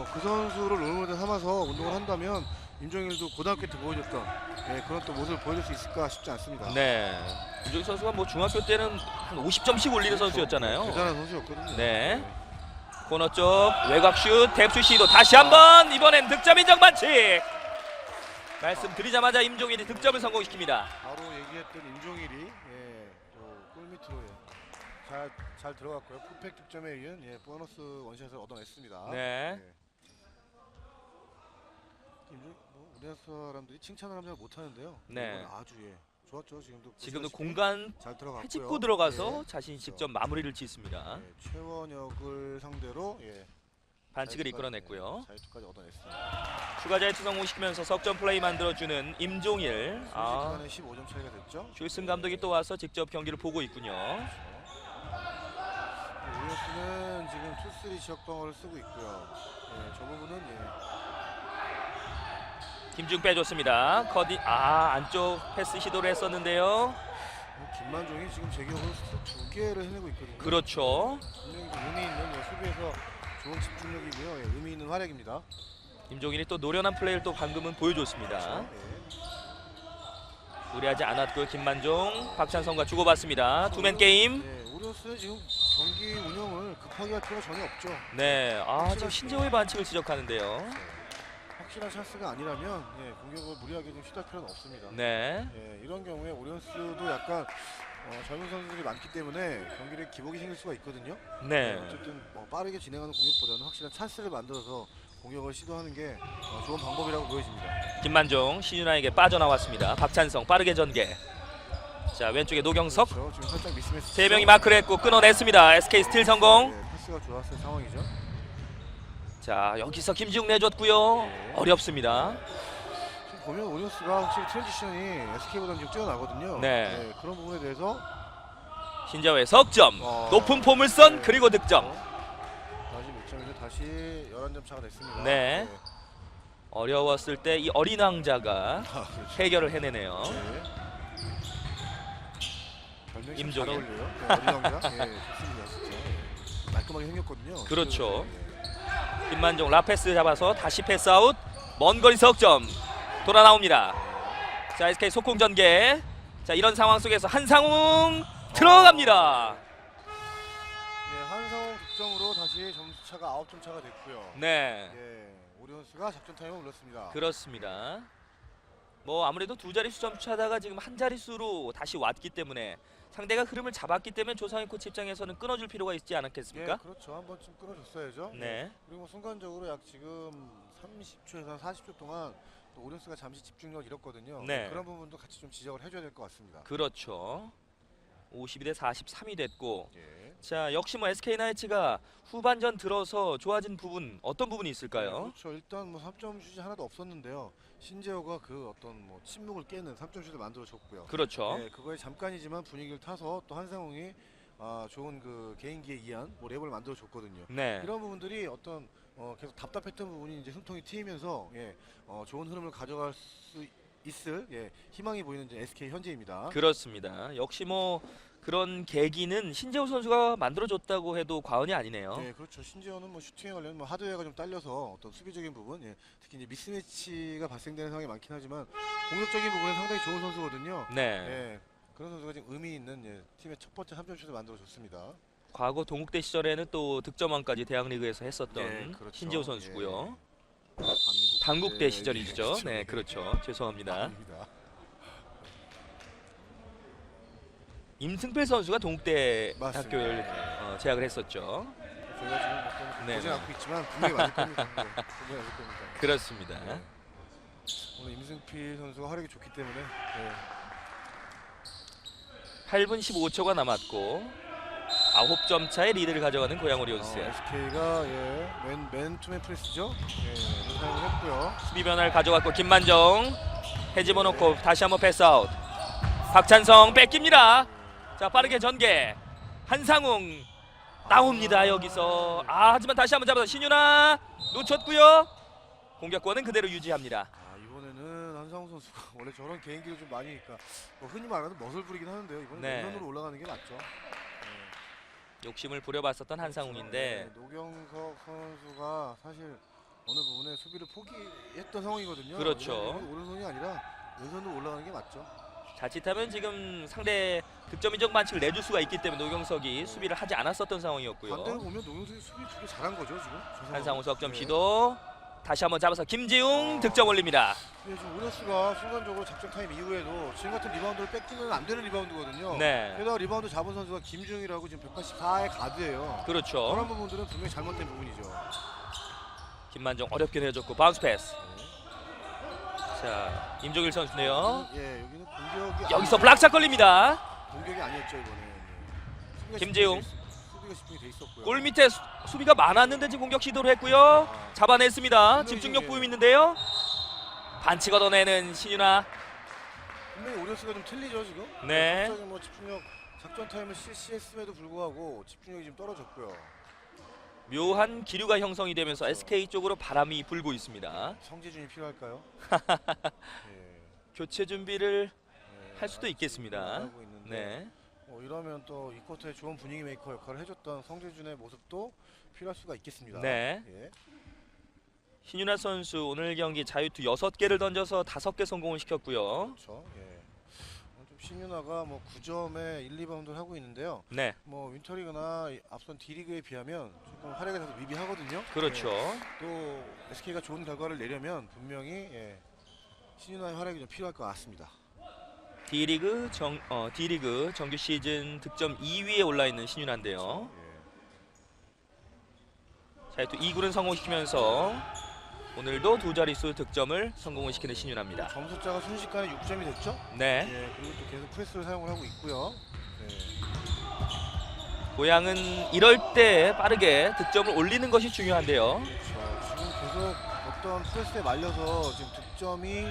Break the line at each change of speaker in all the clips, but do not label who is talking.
어, 그 선수를 롤모델 삼아서 운동을 한다면 임종일도 고등학교 때 보여줬던 예, 그런 또 모습을 보여줄 수 있을까 싶지 않습니다.
네. 김종희 선수가 뭐 중학교 때는 한 50점씩 올리는 선수였잖아요.
대단한 선수였거든요.
네. 코너 쪽 외곽 슛, 탭슛 시도 다시 한번 이번엔 득점 인정 반칙. 말씀드리자마자 임종일이 득점을 성공시킵니다.
바로 얘기했던 임종일이 예, 또골 밑으로 예, 잘, 잘 들어갔고요. 퍼펙 득점에 이은 예, 보너스 원샷을 얻어냈습니다.
네.
예. 뭐 우리나라 사람들이 칭찬을 하면 못하는데요.
네.
아주 예, 좋았죠. 지금도
지금도 공간
잘 들어갔고요.
헤집고 들어가서
예.
자신이 직접 마무리를 짓습니다.
예, 최원혁을 상대로 예,
반칙을 이끌어냈고요.
예, 자유투까지 얻어냈습니다.
추가 자유투 성공시키면서 석점 플레이 만들어주는 임종일. 아,
순식간에 15점 차이가 됐죠.
슈슨 감독이 또 와서 직접 경기를 보고 있군요.
우리스는 지금 투쓰리 지역 방어를 쓰고 있고요. 예, 저 부분은 예,
김중 빼줬습니다. 커디 아 안쪽 패스 시도를 했었는데요.
뭐 김만종이 지금 제 기억으로 스두 개를 해내고 있거든요.
그렇죠.
분명히 좀 의미 있는 예, 수비에서 좋은 집중력이고요. 예, 의미 있는 활약입니다.
김종일이 또 노련한 플레이를 또 방금은 보여줬습니다.
예.
무리하지 않았고요. 김만종, 박찬성과 주고받습니다. 투맨 게임.
예, 오리온스는 지금 경기 운영을 급하게 할 필요가 전혀 없죠.
네, 아 지금 신재호의 반칙을 지적하는데요.
확실한 찬스가 아니라면 예, 공격을 무리하게 좀 시도할 필요는 없습니다.
네,
예, 이런 경우에 오리온스도 약간 어, 젊은 선수들이 많기 때문에 경기를 기복이 생길 수가 있거든요.
네,
어쨌든 뭐 빠르게 진행하는 공격보다는 확실한 찬스를 만들어서 공격을 시도하는 게 어, 좋은 방법이라고 보여집니다.
김만종 신윤아에게 빠져나왔습니다. 박찬성 빠르게 전개. 자 왼쪽에 노경석
그렇죠. 지금 살짝 미스매치.
세 명이 마크를 했고 끊어냈습니다. SK 스틸 성공.
네, 패스가 좋았을 상황이죠.
자 여기서 김지웅 내줬고요. 어렵습니다.
지금 보면 오리온스가 확실히 트랜지션이 SK보다는 좀 뛰어나거든요.
네.
그런 부분에 대해서
신재호의 석점,
어.
높은 포물선
네.
그리고 득점.
다시 몇 점이죠? 다시 11점 차가 됐습니다.
네. 어려웠을 때 이 어린 왕자가
아, 그렇죠.
해결을 해내네요.
네. 별명이 참
임종현.
잘 어울려요. 네, 어린 왕자. 예, 좋습니다, 진짜. 예. 깔끔하게 생겼거든요.
그렇죠.
예.
김만종 라페스 잡아서 다시 패스아웃 먼 거리 석점 돌아 나옵니다. 자 SK 속공 전개. 자 이런 상황 속에서 한상웅 들어갑니다.
예, 한상홍 득점으로 다시 점수 차가 9점 차가 됐고요.
네
예, 오리온스가 작전 타임을 올렸습니다.
그렇습니다. 뭐 아무래도 두 자릿수 점차다가 지금 한 자릿수로 다시 왔기 때문에 상대가 흐름을 잡았기 때문에 조상희 코치 입장에서는 끊어줄 필요가 있지
예,
않았겠습니까?
그렇죠. 한 번쯤 끊어줬어야죠.
네.
그리고 순간적으로 약 지금 30초에서 40초 동안 또 오리온스가 잠시 집중력 잃었거든요.
네.
그런 부분도 같이 좀 지적을 해줘야 될 것 같습니다.
그렇죠. 52대 43이 됐고
예.
자 역시 뭐 SK 나이츠가 후반전 들어서 좋아진 부분 어떤 부분이
네,
있을까요?
그렇죠. 일단 뭐 3점 슛이 하나도 없었는데요. 신재호가 그 어떤 뭐 침묵을 깨는 3점 슛을 만들어 줬고요.
그렇죠.
네, 그거에 잠깐이지만 분위기를 타서 또 한상웅이 아, 좋은 그 개인기에 의한 뭐 랩을 만들어 줬거든요.
네.
이런 부분들이 어떤 어, 계속 답답했던 부분이 이제 숨통이 트이면서 예, 어, 좋은 흐름을 가져갈 수 있을 예, 희망이 보이는 이제 SK 현재입니다.
그렇습니다. 역시 뭐 그런 계기는 신재호 선수가 만들어줬다고 해도 과언이 아니네요.
네, 그렇죠. 신재호는 뭐 슈팅에 관련 뭐 하드웨어가 좀 딸려서 어떤 수비적인 부분, 예, 특히 이제 미스매치가 발생되는 상황이 많긴 하지만 공격적인 부분에 상당히 좋은 선수거든요.
네.
예, 그런 선수가 지금 의미 있는 예, 팀의 첫 번째 3점 슛을 만들어 줬습니다.
과거 동국대 시절에는 또 득점왕까지 대학리그에서 했었던
네, 그렇죠.
신재호 선수고요.
단국대,
단국대 시절이죠.
예,
네, 그렇죠. 죄송합니다.
아닙니다.
임승필 선수가 동국대
맞습니다.
학교를 어, 재학을 했었죠.
저희가 지금 어떤
네,
보지
네.
않고 있지만 분명히 맞을 겁니다. 네, 분명히 맞을 겁니다.
그렇습니다.
네. 오늘 임승필 선수가 활약이 좋기 때문에 네.
8분 15초가 남았고 9점 차의 리드를 가져가는 고양 오리온스.
SK가 예, 맨 맨투맨 프레스죠. 예, 사용을 했고요.
수비 변화를 가져갔고 김만정 해집어 놓고 다시 한번 패스아웃. 박찬성 뺏깁니다. 자 빠르게 전개. 한상웅 나옵니다 여기서. 아 하지만 다시 한번 잡아서 신윤아 놓쳤고요. 공격권은 그대로 유지합니다.
아 이번에는 한상우 선수가 원래 저런 개인기를 좀 많이 니까 뭐 흔히 말하는 멋을 부리긴 하는데요. 이번에
네.
왼손으로 올라가는 게 맞죠.
욕심을 부려봤었던 한상웅인데
네, 노경석 선수가 사실 어느 부분에 수비를 포기했던 상황이거든요.
그렇죠.
오른- 오른손이 아니라 왼손으로 올라가는 게 맞죠.
자칫하면 지금 상대 득점 인정 반칙을 내줄 수가 있기 때문에 노경석이 수비를 하지 않았었던
반대로
상황이었고요.
보면 노영석이 수비 되게 잘한 거죠 지금.
한상우 석점
네.
시도 다시 한번 잡아서 김지웅
어.
득점 올립니다.
네, 지금 오레스가 순간적으로 작전 타임 이후에도 지금 같은 리바운드를 뺏기면 안 되는 리바운드거든요.
네,
게다가 리바운드 잡은 선수가 김중이라고 지금 184의 가드예요.
그렇죠.
그런 부분들은 분명히 잘못된 부분이죠.
김만정 어렵게 내줬고 바운스 패스. 자, 임종일 선수네요.
예, 여기는 공격이
여기서
아니-
블락샷 걸립니다.
공격이 아니었죠 이번에. 네. 수비가
김재용.
집중이 돼 있- 수 비가 집중이 돼 있었고요.
골 밑에 수, 수비가 많았는데 지금 공격 시도를 했고요.
아,
잡아냈습니다. 집중력
예.
보임 있는데요. 반칙 얻어내는 신윤아.
분명히 오리온스가 좀 틀리죠 지금.
네.
갑자기 뭐 집중력 작전 타임을 실시했음에도 불구하고 집중력이 좀 떨어졌고요.
묘한 기류가 형성이 되면서 SK 쪽으로 바람이 불고 있습니다.
성재준이 필요할까요? 예,
교체 준비를
예,
할 수도 있겠습니다.
하고 있는데
네.
어, 이러면 또이 쿼터에 좋은 분위기 메이커 역할을 해줬던 성재준의 모습도 필요할 수가 있겠습니다.
네.
예.
신윤아 선수 오늘 경기 자유투 6개를 던져서 5개 성공을 시켰고요.
그렇죠. 예. 어, 좀 신윤아가 뭐 9점에 1, 2바운드를 하고 있는데요.
네.
뭐 윈터리그나 이 앞선 D리그에 비하면 조금 활약이 다소 미비하거든요.
그렇죠.
예. 또 SK가 좋은 결과를 내려면 분명히 예. 신윤아의 활약이 좀 필요할 것 같습니다.
D리그 정 어, D리그 정규 시즌 득점 2위에 올라 있는 신윤아인데요.
예.
자유투 2구를 성공시키면서 오늘도 두 자릿수 득점을 성공을 시키는 신윤아입니다.
점수차가 순식간에 6점이 됐죠?
네.
예. 그리고 또 계속 프레스를 사용을 하고 있고요. 예.
고향은 이럴 때 빠르게 득점을 올리는 것이 중요한데요.
그렇죠. 지금 계속 어떤 프레스에 말려서 지금 득점이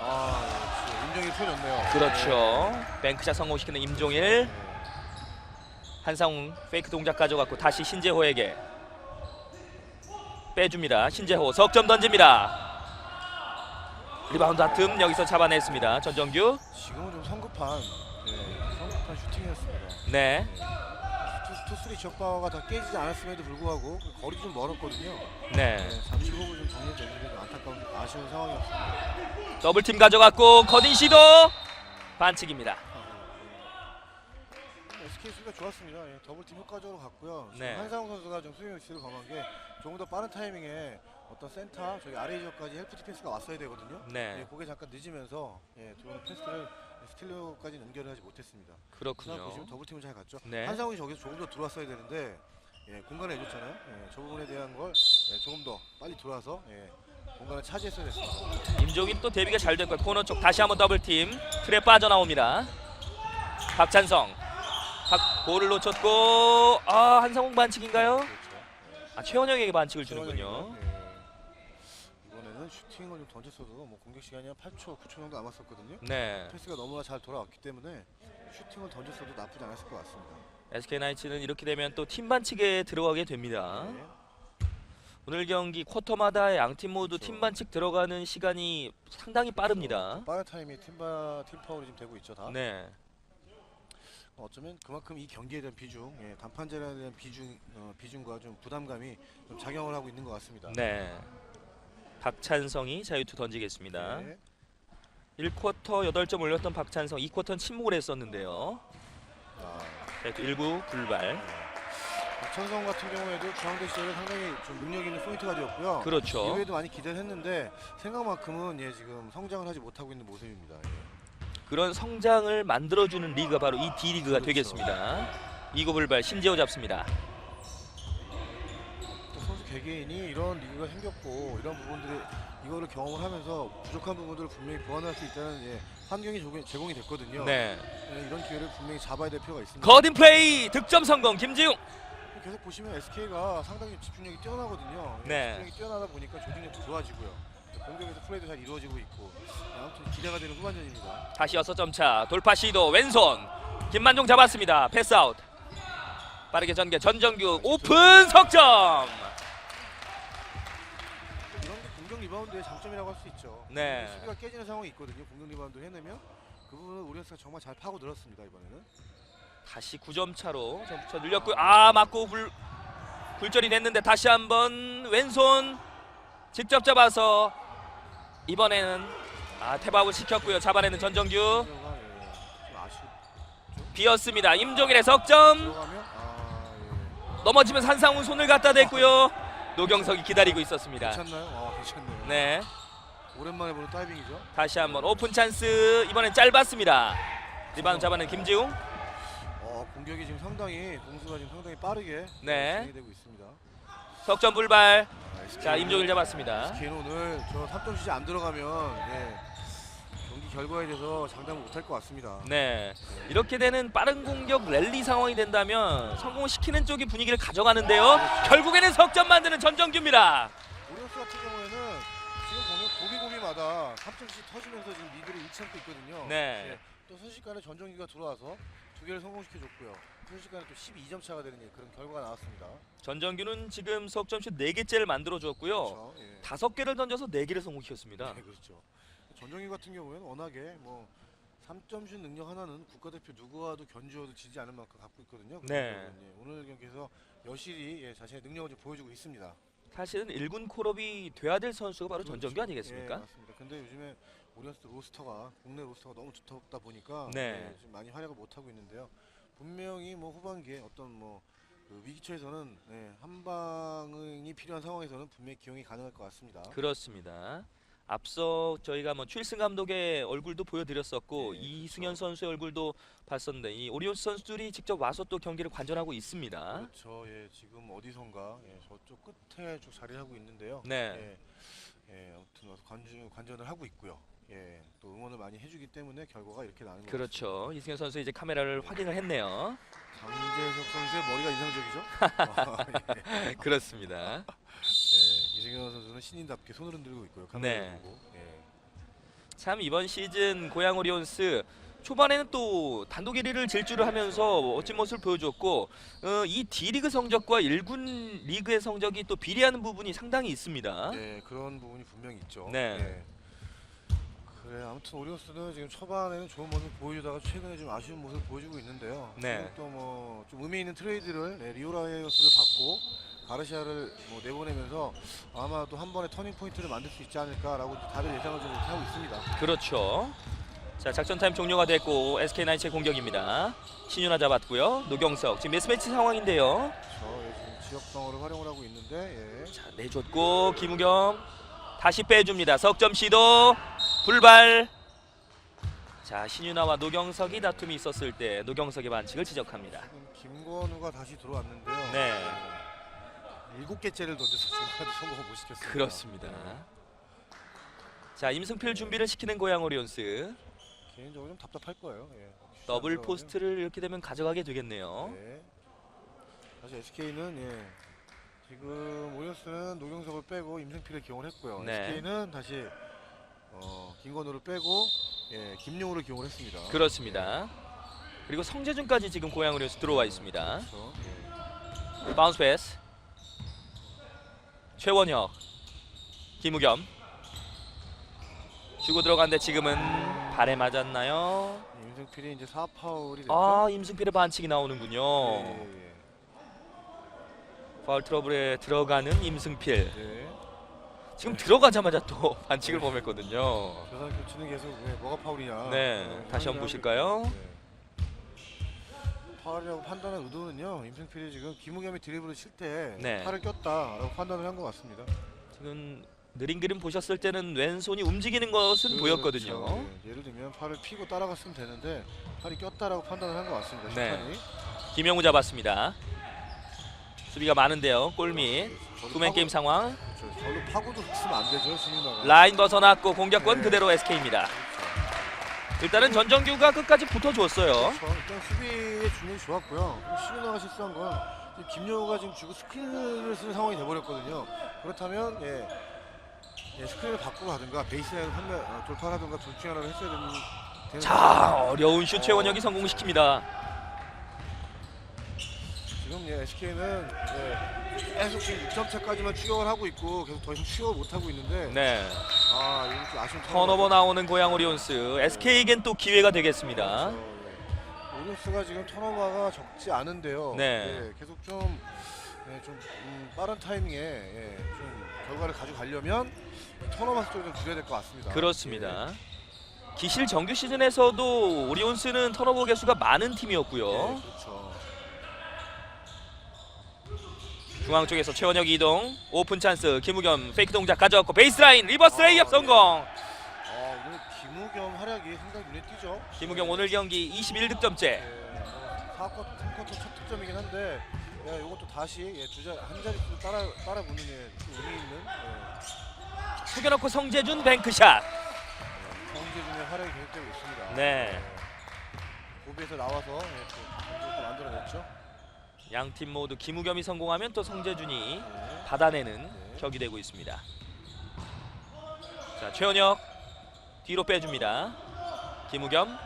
아, 임정이 표현했네요.
그렇죠. 뱅크샷 성공시키는 임종일,
예.
한상웅 페이크 동작 가져갔고 다시 신재호에게 빼줍니다. 신재호 석점 던집니다. 리바운드 아틈 여기서 잡아냈습니다. 전정규.
지금은 좀 성급한 예, 성급한 슈팅이었습니다.
네.
투, 투쓰리 지역방어가 다 깨지지 않았음에도 불구하고 그 거리 좀 멀었거든요.
네.
네, 잠시 호흡을 좀 정리됐는데 좀 안타까운 아쉬운 상황이었습니다.
더블팀 가져갔고 커딩 시도 반칙입니다.
SK 수비가 좋았습니다. 예, 더블팀 효과적으로 갔고요.
네.
한상우 선수가 좀 수비 위치를 범한 게 조금 더 빠른 타이밍에 어떤 센터 저기 아래 지역까지 헬프 디펜스가 왔어야 되거든요. 예,
네.
그게 잠깐 늦으면서 예, 들어오는 패스를 스틸러까지 연결을 하지 못했습니다.
그렇군요.
보시면 더블팀을 잘 갔죠.
네.
한상훈이 저기서 조금 더 들어왔어야 되는데 예, 공간을 해줬잖아요. 예, 저 부분에 대한 걸 예, 조금 더 빨리 들어와서 예, 공간을 차지했어야 됐습니다.
임종인 또 대비가 잘 됐고 코너 쪽 다시 한번 더블팀 틀에 빠져나옵니다. 박찬성 박 볼을 놓쳤고 아 한상웅 반칙인가요?
그렇죠.
아 최원영에게 반칙을 주는군요.
예, 에는 슈팅을 좀 던졌어도 뭐 공격 시간이 한 8초, 9초 정도 남았었거든요.
네.
패스가 너무나 잘 돌아왔기 때문에 슈팅을 던졌어도 나쁘지 않았을 것 같습니다.
SK 나이츠는 이렇게 되면 또 팀 반칙에 들어가게 됩니다.
네.
오늘 경기 쿼터마다 양팀 모두
그렇죠.
팀 반칙 들어가는 시간이 상당히 빠릅니다.
좀 빠른 타임에 팀바 팀 파울이 좀 되고 있죠 다.
네.
어쩌면 그만큼 이 경기에 대한 비중, 예, 단판전에 대한 비중, 어, 비중과 좀 부담감이 좀 작용을 하고 있는 것 같습니다.
네. 박찬성이 자유투 던지겠습니다.
네.
1쿼터 8점 올렸던 박찬성 2쿼터는 침묵을 했었는데요.
아,
자유투 1구 불발.
박찬성 같은 경우에도 중앙대 시절에 상당히 좀 능력 있는 포인트가 되었고요.
그렇죠.
이후에도 많이 기대를 했는데 생각만큼은 예, 지금 성장을 하지 못하고 있는 모습입니다. 예.
그런 성장을 만들어주는 리그가 바로 이 D리그가
그렇죠.
되겠습니다. 이구 불발 신재호 잡습니다.
개개인이 이런 리그가 생겼고 이런 부분들이 이거를 경험을 하면서 부족한 부분들을 분명히 보완할 수 있다는 예, 환경이 조금 제공이 됐거든요.
네.
예, 이런 기회를 분명히 잡아야 될 필요가 있습니다.
거딘 플레이 득점 성공 김지웅.
계속 보시면 SK가 상당히 집중력이 뛰어나거든요. 예,
네.
집중력이 뛰어나다 보니까 조직력도 좋아지고요. 공격에서 플레이도 잘 이루어지고 있고 예, 아무튼 기대가 되는 후반전입니다.
다시 6점 차 돌파 시도 왼손 김만종 잡았습니다. 패스아웃. 빠르게 전개 전정규 오픈 석점.
이런 게 공격 리바운드의 장점이라고 할 수 있죠.
네.
수비가 깨지는 상황이 있거든요. 공격 리바운드 해내면 그 부분을 우리가 정말 잘 파고 들었습니다 이번에는.
다시 9점 차로 점차 늘렸고요. 아 맞고 굴 굴절이 됐는데 다시 한번 왼손 직접 잡아서 이번에는 아 태바울 시켰고요. 잡아내는 전정규. 비었습니다. 임종일의 석점
아 예.
넘어지면 산상훈 손을 갖다 댔고요. 노경석이 기다리고 있었습니다.
괜찮나요? 아 괜찮네요.
네,
오랜만에 보는 다이빙이죠.
다시 한번 오픈 찬스 이번엔 짧았습니다. 리바운드 잡아낸 김지웅.
어 공격이 지금 상당히 공수가 지금 상당히 빠르게
네.
진행되고 있습니다.
석점 불발.
아,
자 임종일 잡았습니다.
SK는 오늘 저 3점 슛이 안 들어가면 예, 결과에 대해서 장담을 못할 것 같습니다.
네, 이렇게 되는 빠른 공격 랠리 상황이 된다면 성공시키는 쪽이 분위기를 가져가는데요. 결국에는 석점 만드는 전정규입니다.
오리온스 같은 경우에는 지금 보면 고비고비마다 3점씩 터지면서 지금 잃지 않고 있거든요.
네.
예, 또 순식간에 전정기가 들어와서 두 개를 성공시켜줬고요. 순식간에 또 12점 차가 되는 예, 그런 결과가 나왔습니다.
전정규는 지금 석점슛 4개째를 만들어 주었고요.
그렇죠. 예.
다섯 개를 던져서 4개를 성공시켰습니다.
네, 그렇죠. 전정기 같은 경우에는 워낙에 뭐 3점 슛 능력 하나는 국가대표 누구와도 견주어도 지지 않을 만큼 갖고 있거든요.
네.
예, 오늘 경기에서 여실히 예, 자신의 능력을 좀 보여주고 있습니다.
사실은 1군 콜업이 돼야 될 선수가 바로 전정규
그렇죠.
아니겠습니까?
예, 맞습니다. 근데 요즘에 오리온스 로스터가 국내 로스터가 너무 좋다 보니까
네.
예, 지금 많이 활약을 못 하고 있는데요. 분명히 뭐 후반기에 어떤 뭐 그 위기처에서는 예, 한 방이 필요한 상황에서는 분명히 기용이 가능할 것 같습니다.
그렇습니다. 앞서 저희가 뭐 추일승 감독의 얼굴도 보여드렸었고
네,
이승현
그렇죠.
선수의 얼굴도 봤었는데 이 오리온스 선수들이 직접 와서 또 경기를 관전하고 있습니다.
그렇죠. 예, 지금 어디선가 예, 저쪽 끝에 쭉 자리하고 있는데요.
네.
예, 예, 아무튼 와서 관전 관전을 하고 있고요. 예, 또 응원을 많이 해주기 때문에 결과가 이렇게 나는 거죠.
그렇죠. 이승현 선수 이제 카메라를 확인을 했네요.
장재석 선수의 머리가 인상적이죠. 아, 예.
그렇습니다.
예, 이승현 선수는 신인답게 손을 흔들고 있고요. 카메라
네.
보고. 예.
참 이번 시즌 고양 오리온스 초반에는 또 단독 1위를 질주를 하면서 멋진 모습을 보여줬고 어, 이 D리그 성적과 1군 리그의 성적이 또 비례하는 부분이 상당히 있습니다.
예, 그런 부분이 분명히 있죠.
네.
예. 그래 아무튼 오리온스는 지금 초반에는 좋은 모습 보여주다가 최근에 좀 아쉬운 모습 보여주고 있는데요.
네.
또 뭐 좀 의미 있는 트레이드를 네, 리오라이어스를 받고 가르시아를 뭐 내보내면서 아마 또한 번의 터닝 포인트를 만들 수 있지 않을까라고 다들 예상을 좀 하고 있습니다.
그렇죠. 자 작전 타임 종료가 됐고 SK 나이츠의 공격입니다. 신윤아 잡았고요. 노경석 지금 매스매치 상황인데요.
저 예, 지금 지역 방어를 활용을 하고 있는데 예.
자 내줬고 김우겸 다시 빼줍니다. 석점 시도 불발. 자 신윤아와 노경석이 다툼이 있었을 때 노경석의 반칙을 지적합니다.
지금 김건우가 다시 들어왔는데요.
네.
일곱 개째를 던져서 하나도 성공을 못 시켰습니다.
그렇습니다.
네.
자 임승필 준비를 시키는 고양 오리온스
개인적으로 좀 답답할 거예요. 예.
더블
안
포스트를 이렇게 되면 가져가게 되겠네요.
네. 사실 SK는 예. 지금 오리온스는 노경석을 빼고 임승필을 기용을 했고요.
네.
SK는 다시 어, 김건우를 빼고 예, 김용우를 기용을 했습니다.
그렇습니다. 그리고 성재준까지 지금 고양 오리온스 들어와 있습니다.
그렇죠. 예.
바운스 패스 최원혁 김우겸 주고 들어갔는데 지금은 발에 맞았나요?
임승필이 이제 4 파울이 됐죠.
아 임승필의 반칙이 나오는군요.
예, 예,
파울 트러블에 들어가는 임승필
예. 네.
지금 들어가자마자 또 반칙을 범했거든요.
교사 교체는 계속 왜 뭐가 파울이냐.
네, 다시 한번 보실까요?
네. 파울이라고 판단한 의도는요. 임승필이 지금 김우겸이 드리블을 칠때
네.
팔을 꼈다라고 판단을 한 것 같습니다.
지금 느린 그림 보셨을 때는 왼손이 움직이는 것은
그렇죠.
보였거든요.
예, 예를 들면 팔을 피고 따라갔으면 되는데 팔이 꼈다라고 판단을 한 것 같습니다.
네.
심판이.
김영우 잡았습니다. 수비가 많은데요. 골밑
저도
투맨
파고-
게임 상황.
그렇죠. 저도 파고도 쓰면 안 되죠.
라인 벗어났고 공격권
네.
그대로 SK입니다. 일단은 전정규가 끝까지 붙어줬어요.
그렇죠. 일단 수비의 중력이 좋았고요. 신윤아가 실수한 건 지금 김영우가 지금 주고 스크린을 쓰는 상황이 돼버렸거든요. 그렇다면 예, 예 스크린을 바꾸고 하든가 베이스라인 판매 어, 돌파하든가 둘 중에 하나를 했어야 되는. 되는
자 어려운 슛 최원혁이 성공시킵니다.
지금 예, SK는 예, 계속 지금 6점 차까지만 추격을 하고 있고 계속 더 이상 추격을 못 하고 있는데 네아좀 아쉬운
턴오버 나오는 고양 오리온스 SK에겐 또 기회가 되겠습니다.
오리스가 지금 턴오버가 적지 않은데요.
네.
예, 계속 좀, 예, 좀 음, 빠른 타이밍에 예, 좀 결과를 가져가려면 턴오버 숫자를 좀 줄여야 될 것 같습니다.
그렇습니다. 기실 정규 시즌에서도 오리온스는 턴오버 개수가 많은
예,
팀이었고요.
예, 그렇죠.
중앙 쪽에서 최원혁 이동 오픈 찬스 김우겸 페이크 동작 가져왔고 베이스라인 리버스 레이업 성공.
아, 오늘 김우겸 활약이 상당히 눈에 띄죠.
김우겸 오늘 경기 21득점째.
예, 4쿼터, 3쿼터 첫 득점이긴 한데 예, 이것도 다시 예, 두자 한 자릿수 따라 따라 붙는 예, 좀 의미 있는 예,
속여놓고 성재준 뱅크샷.
성재준의 활약이 계속되고 있습니다.
네.
고비에서 나와서 예, 또 점수를 또 만들어냈죠.
양 팀 모두 김우겸이 성공하면 또 성재준이
예.
받아내는
네.
격이 되고 있습니다. 자 최원혁 뒤로 빼줍니다. 김우겸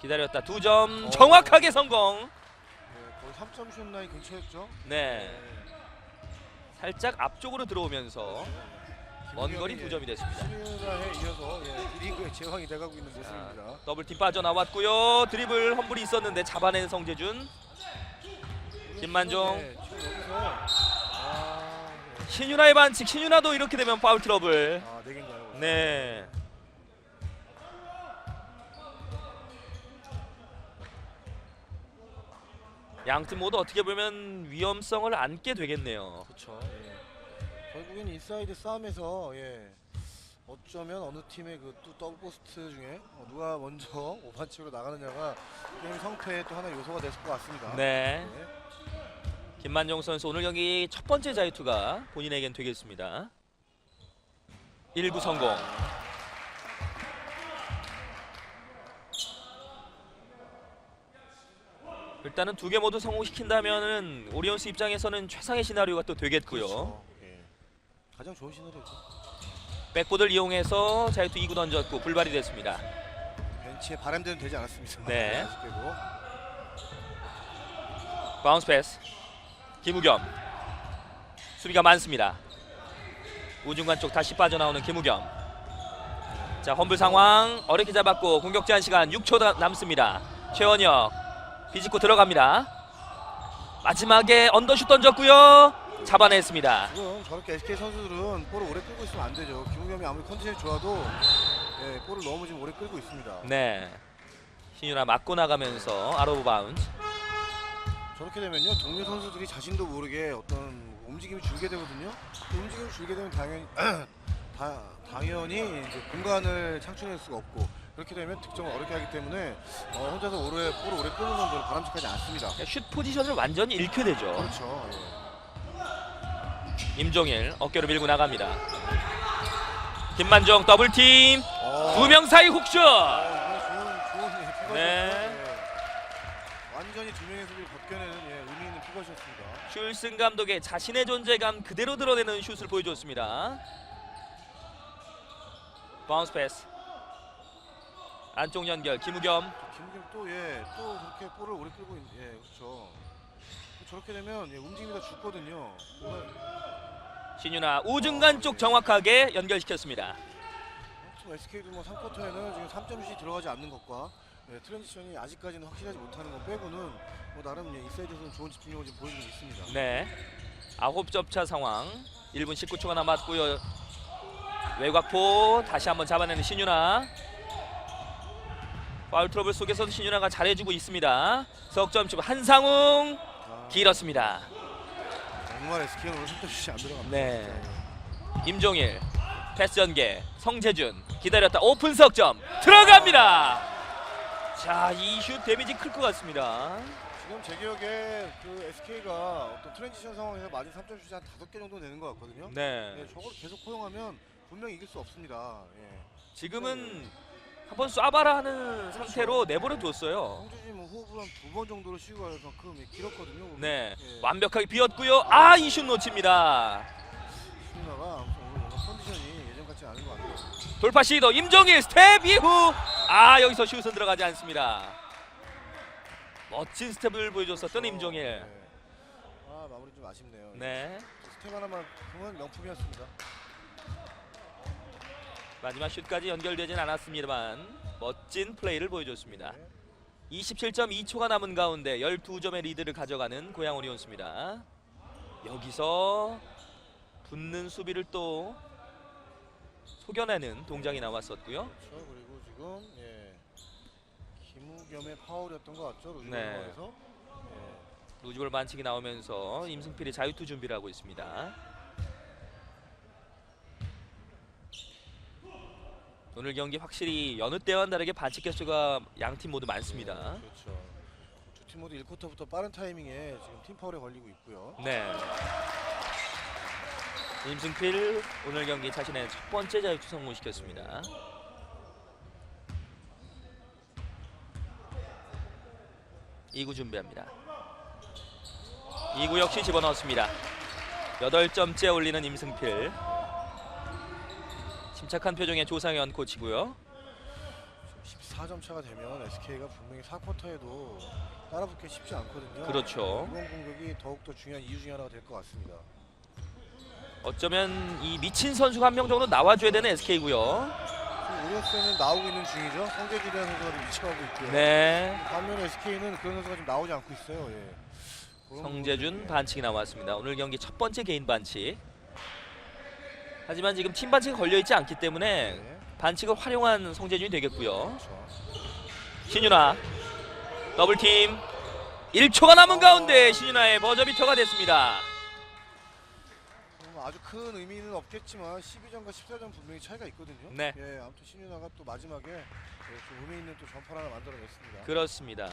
기다렸다 두점
어.
정확하게 성공.
예, 거의 3점 슛 라인 근처였죠.
네 살짝 앞쪽으로 들어오면서 먼 거리 두 점이 됐습니다.
수리나에 이어서 예, 리그의 제왕이 돼가고 있는 모습입니다.
더블팀 빠져나왔고요. 드리블 험불이 있었는데 잡아낸 성재준. 김만종.
네, 지금 여기서 아, 네.
신윤아의 반칙. 신윤아도 이렇게 되면 파울 트러블.
아, 네 개인가요?
네. 양 팀 모두 어떻게 보면 위험성을 안게 되겠네요.
그렇죠. 예. 결국엔 인사이드 싸움에서 예. 어쩌면 어느 팀의 그또 더블 포스트 중에 어, 누가 먼저 오반칙으로 나가느냐가 게임 성패의 또 하나의 요소가 됐을 것 같습니다.
네.
네.
김만종 선수 오늘 경기 첫 번째 자유투가 본인에겐 되겠습니다. 1구 성공. 일단은 두 개 모두 성공시킨다면은 오리온스 입장에서는 최상의 시나리오가 또 되겠고요.
그렇죠. 예. 가장 좋은 시나리오죠.
백보드를 이용해서 자유투 2구 던졌고 불발이 됐습니다.
벤치에 바람대는 되지 않았습니다.
네.
아쉽게도.
바운스 패스. 김우겸. 수비가 많습니다. 우중간 쪽 다시 빠져나오는 김우겸. 자 험불 상황 어렵게 잡았고 공격 제한 시간 6초 다- 남습니다. 최원혁 비집고 들어갑니다. 마지막에 언더슛 던졌고요. 잡아냈습니다.
지금 저렇게 SK 선수들은 볼을 오래 끌고 있으면 안 되죠. 김우겸이 아무리 컨디션이 좋아도 예, 볼을 너무 지금 오래 끌고 있습니다.
네. 신유라 맞고 나가면서 아로브 바운스.
저렇게 되면요 동료 선수들이 자신도 모르게 어떤 움직임이 줄게 되거든요. 그 움직임이 줄게 되면 당연히 다, 당연히 이제 공간을 창출할 수가 없고 그렇게 되면 득점을 어렵게 하기 때문에 어, 혼자서 오래 볼을 오래 끄는 건 별로 바람직하지 않습니다.
슛 포지션을 완전히 잃게 되죠.
그렇죠. 예.
임종일 어깨로 밀고 나갑니다. 김만정 더블팀
어,
두명 사이 훅슛.
피거셨죠.
네.
예. 완전히 두 명의 수비를 벗겨내는 예, 의미 있는 피거셨습니다.
슐슨 감독의 자신의 존재감 그대로 드러내는 슛을 보여줬습니다. 바운스 패스. 안쪽 연결 김우겸.
김우겸 또 예, 또 그렇게 볼을 오래 끌고 있, 예, 그렇죠. 저렇게 되면 예, 움직임이 다 죽거든요.
신유나 우중간 쪽 정확하게 연결시켰습니다.
지금 SK도 뭐 3쿼터에는 지금 3점슛이 들어가지 않는 것과 예, 트랜지션이 아직까지는 확실하지 못하는 것 빼고는 뭐 나름 예, 인사이드에서는 좋은 집중력을 지금 보여주고 있습니다.
네. 아홉 접차 상황. 1분 19초가 남았고요. 외곽포 다시 한번 잡아내는 신유나. 파울 트러블 속에서도 신유나가 잘해주고 있습니다. 석점슛 한상웅
아,
길었습니다.
정말 SK는 오늘 3점슛이 안 들어갑니다.
네. 임종일 패스 연계 성재준 기다렸다 오픈 석점 들어갑니다. 자, 이 슛 데미지 클 것 같습니다.
지금 제 기억에 그 SK가 어떤 트랜지션 상황에서 맞은 3점 슛이 한 5개 정도 되는 것 같거든요.
네.
네, 저걸 계속 허용하면 분명히 이길 수 없습니다. 예.
지금은 한번 쏴봐라 하는 상태로 내버려 뒀어요.
홍주진 뭐 호흡을 한 두 번 정도로 쉬고 할 만큼 예, 길었거든요. 오늘.
네.
예.
완벽하게 비었고요. 아, 이 슛 놓칩니다.
수나가 아무튼 오늘 뭔가 컨디션이 예전 같지 않은 것 같아요.
돌파 시도 임종일 스텝 이후 아, 여기서 슛은 들어가지 않습니다. 멋진 스텝을 보여줬었던 임종일.
네. 아 마무리 좀 아쉽네요.
네.
스텝 하나만 보면 명품이었습니다.
마지막 슛까지 연결되진 않았습니다만 멋진 플레이를 보여줬습니다.
네.
27.2초가 남은 가운데 12점의 리드를 가져가는 고양 오리온스입니다. 여기서 붙는 수비를 또 속여내는 동작이 나왔었고요.
그렇죠. 그리고 지금 예. 김우겸의 파울이었던 것 같죠.
네.
루즈에서 예.
루즈볼 반칙이 나오면서 임승필이 자유투 준비를 하고 있습니다. 오늘 경기 확실히 여느 때와는 다르게 반칙 개수가 양 팀 모두 많습니다.
예, 그렇죠. 두 팀 모두 1쿼터부터 빠른 타이밍에 지금 팀 파울에 걸리고 있고요.
네. 임승필 오늘 경기 자신의 첫 번째 자유투 성공시켰습니다. 이구 준비합니다. 이구 역시 집어넣었습니다. 8점째 올리는 임승필. 침착한 표정의 조상현 코치고요.
14점 차가 되면 SK가 분명히 4쿼터에도 따라붙기 쉽지 않거든요.
그렇죠.
이번 공격이 더욱더 중요한 이유 중에 하나가 될 것 같습니다.
어쩌면 이 미친 선수가 한 명 정도 나와줘야 되는 SK고요.
오리온스는 나오고 있는 중이죠. 성재준이라는 선수가 좀 위치하고 있고요.
네.
반면에 SK는 그런 선수가 좀 나오지 않고 있어요. 예.
성재준 반칙이 나왔습니다. 오늘 경기 첫 번째 개인 반칙. 하지만 지금 팀 반칙이 걸려 있지 않기 때문에
네.
반칙을 활용한 성재준이 되겠고요.
그렇죠.
신윤아 더블 팀 1초가 남은 가운데 신윤아의 버저비터가 됐습니다.
뭐 아주 큰 의미는 없겠지만 12점과 14점 분명히 차이가 있거든요.
네.
예, 아무튼 신윤아가 또 마지막에 예, 좀 의미 있는 또 점퍼를 하나 만들어냈습니다.
그렇습니다.